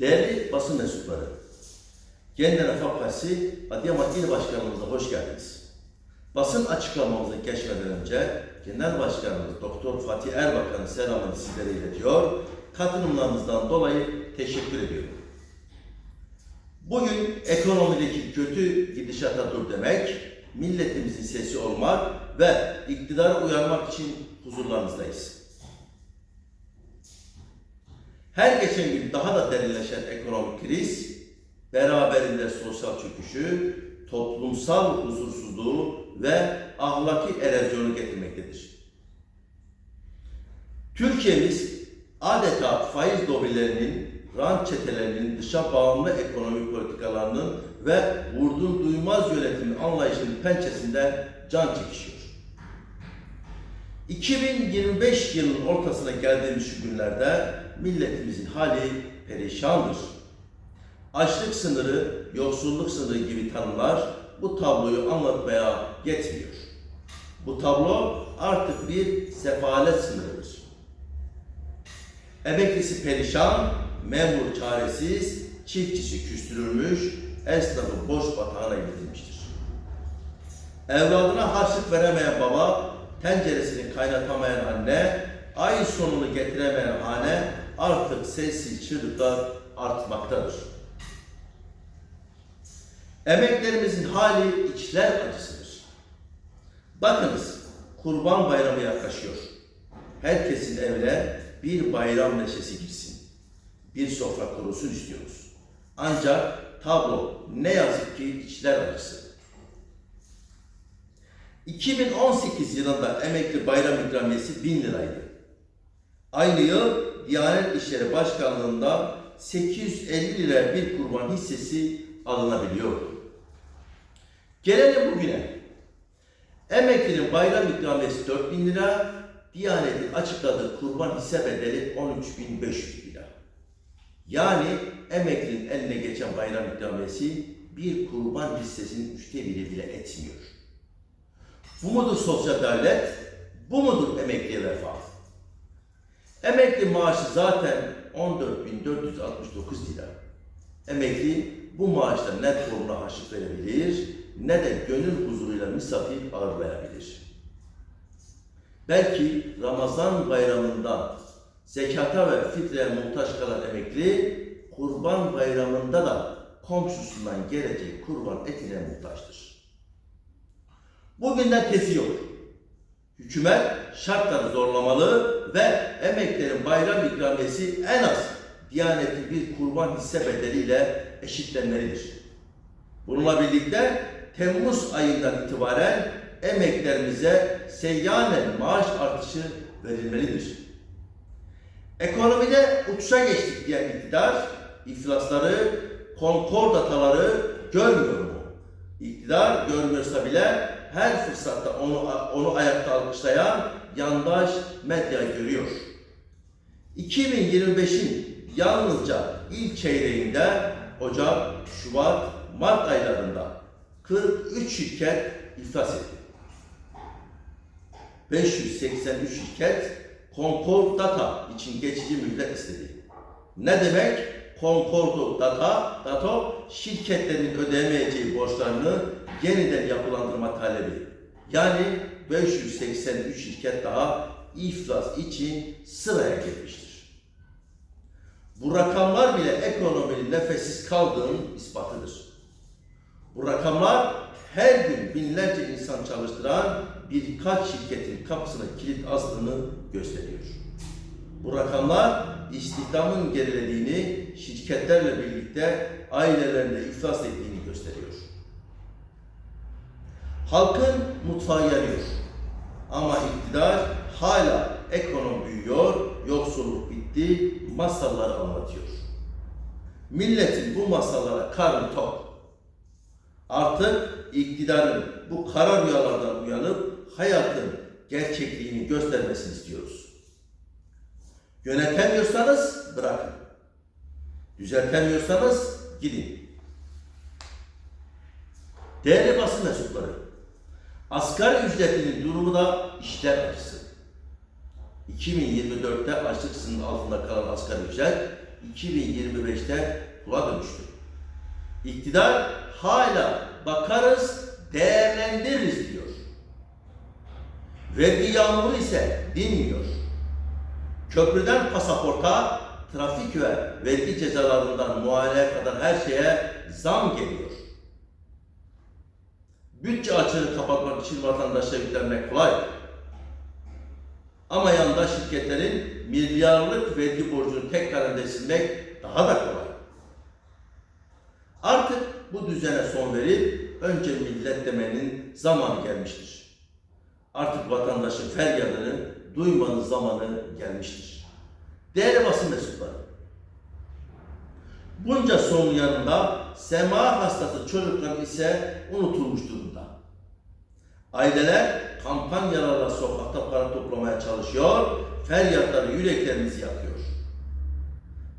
Değerli basın mensupları, Genel Refah Partisi Adıyaman İl Başkanlığımıza hoş geldiniz. Basın açıklamamızı geçmeden önce Genel Başkanımız Doktor Fatih Erbakan'ın selamını sizlere iletiyor. Katılımlarınızdan dolayı teşekkür ediyorum. Bugün ekonomideki kötü gidişata dur demek, milletimizin sesi olmak ve iktidara uyanmak için huzurlarınızdayız. Her geçen gün daha da derinleşen ekonomik kriz, beraberinde sosyal çöküşü, toplumsal huzursuzluğu ve ahlaki erozyonu getirmektedir. Türkiye'miz adeta faiz lobilerinin, rant çetelerinin dışa bağımlı ekonomik politikalarının ve vurdum duymaz yönetimin anlayışının pençesinden can çekişiyor. 2025 yılının ortasına geldiğimiz şu günlerde milletimizin hali perişandır. Açlık sınırı, yoksulluk sınırı gibi tanımlar bu tabloyu anlatmaya yetmiyor. Bu tablo artık bir sefalet sınırıdır. Emeklisi perişan, memur çaresiz, çiftçisi küstürülmüş, esnafı boş batağına gidilmiştir. Evladına harçlık veremeyen baba, tenceresini kaynatamayan anne, ay sonunu getiremeyen hane artık sessiz çığlıklar artmaktadır. Emeklerimizin hali içler acısıdır. Bakınız, Kurban Bayramı yaklaşıyor. Herkesin evine bir bayram neşesi girsin. Bir sofra kurusun istiyoruz. Ancak tablo ne yazık ki içler acısı. 2018 yılında emekli bayram ikramiyesi 1000 liraydı. Aynı yıl Diyanet İşleri Başkanlığı'nda 850 lira bir kurban hissesi alınabiliyordu. Gelelim bugüne. Emeklinin bayram ikramiyesi 4000 lira, Diyanet'in açıkladığı kurban hisse bedeli 13.500 lira. Yani emeklinin eline geçen bayram ikramiyesi bir kurban hissesinin üçte biri bile etmiyor. Bu mudur sosyal devlet? Bu mudur emekliye vefa? Emekli maaşı zaten 14.469 lira. Emekli bu maaşla ne toruna harçlık verebilir ne de gönül huzuruyla misafir ağırlayabilir. Belki Ramazan bayramında zekata ve fitreye muhtaç kalan emekli kurban bayramında da komşusundan gelecek kurban etine muhtaçtır. Bugünden tezi yok. Hükümet şartları zorlamalı ve emeklerin bayram ikramiyesi en az Diyanet'in bir kurban hisse bedeliyle eşitlenmelidir. Bununla birlikte Temmuz ayından itibaren emeklerimize seyyanen maaş artışı verilmelidir. Ekonomide uçuşa geçtik diyen iktidar, iflasları, konkord dataları görmüyor mu? İktidar görmüyorsa bile her fırsatta onu, onu ayakta alkışlayan yandaş medya görüyor. 2025'in yalnızca ilk çeyreğinde Ocak, Şubat, Mart aylarında 43 şirket iflas etti. 583 şirket Concord Data için geçici mühlet istedi. Ne demek? Concord Data, Data şirketlerin ödeyemeyeceği borçlarını yeniden yapılandırma talebi. Yani 583 şirket daha iflas için sıraya girmiştir. Bu rakamlar bile ekonominin nefessiz kaldığının ispatıdır. Bu rakamlar her gün binlerce insan çalıştıran birkaç şirketin kapısına kilit astığını gösteriyor. Bu rakamlar istihdamın gerilediğini, şirketlerle birlikte ailelerinde iflas ettiğini gösteriyor. Halkın mutfağı yanıyor. Ama iktidar hala ekonomi büyüyor, yoksulluk bitti, masalları anlatıyor. Milletin bu masallara karnı tok. Artık iktidarın bu kara rüyalardan uyanıp hayatın gerçekliğini göstermesini istiyoruz. Yönetemiyorsanız bırakın. Düzeltemiyorsanız gidin. Değerli basın mensupları, asgari ücretinin durumu da işler acısı. 2024'te açlık sınırı altında kalan asgari ücret 2025'te kula dönüştü. İktidar hala bakarız, değerlendiririz diyor. Vergi yağmuru ise dinmiyor. Köprüden pasaporta, trafik ve vergi cezalarından muayeneye kadar her şeye zam geliyor. Bütçe açığını kapatmak için vatandaşa yüklenmek kolay. Ama yanında şirketlerin milyarlık vergi borcunu tek kalemde silmek daha da kolay. Artık bu düzene son verip önce millet demenin zamanı gelmiştir. Artık vatandaşın feryadını duymanın zamanı gelmiştir. Değerli basın mensupları, bunca sorunun yanında sema hastası çocuklar ise unutulmuş durumda. Aileler kampanyalarla sokakta para toplamaya çalışıyor, feryatları yüreklerimizi yakıyor.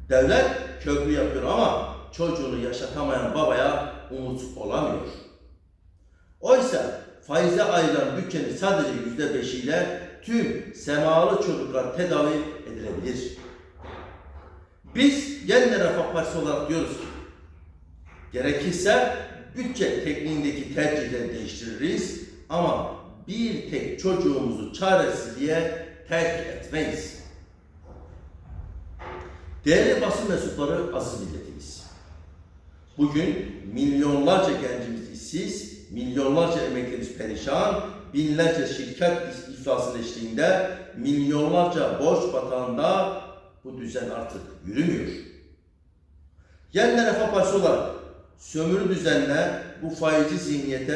Devlet köprü yapıyor ama çocuğunu yaşatamayan babaya umut olamıyor. Oysa faize ayrılan bütçenin sadece yüzde beşiyle tüm semalı çocuklar tedavi edilebilir. Biz Yeniden Refah Partisi olarak diyoruz ki, gerekirse bütçe tekniğindeki tercihleri değiştiririz ama bir tek çocuğumuzu çaresizliğe terk etmeyiz. Değerli basın mensupları aziz milletimiz. Bugün milyonlarca gencimiz işsiz, milyonlarca emeklimiz perişan, binlerce şirket iflasın eşliğinde, milyonlarca borç batağında bu düzen artık yürümüyor. Yeniden Refah Partisi olarak sömürü düzenle bu faizci zihniyete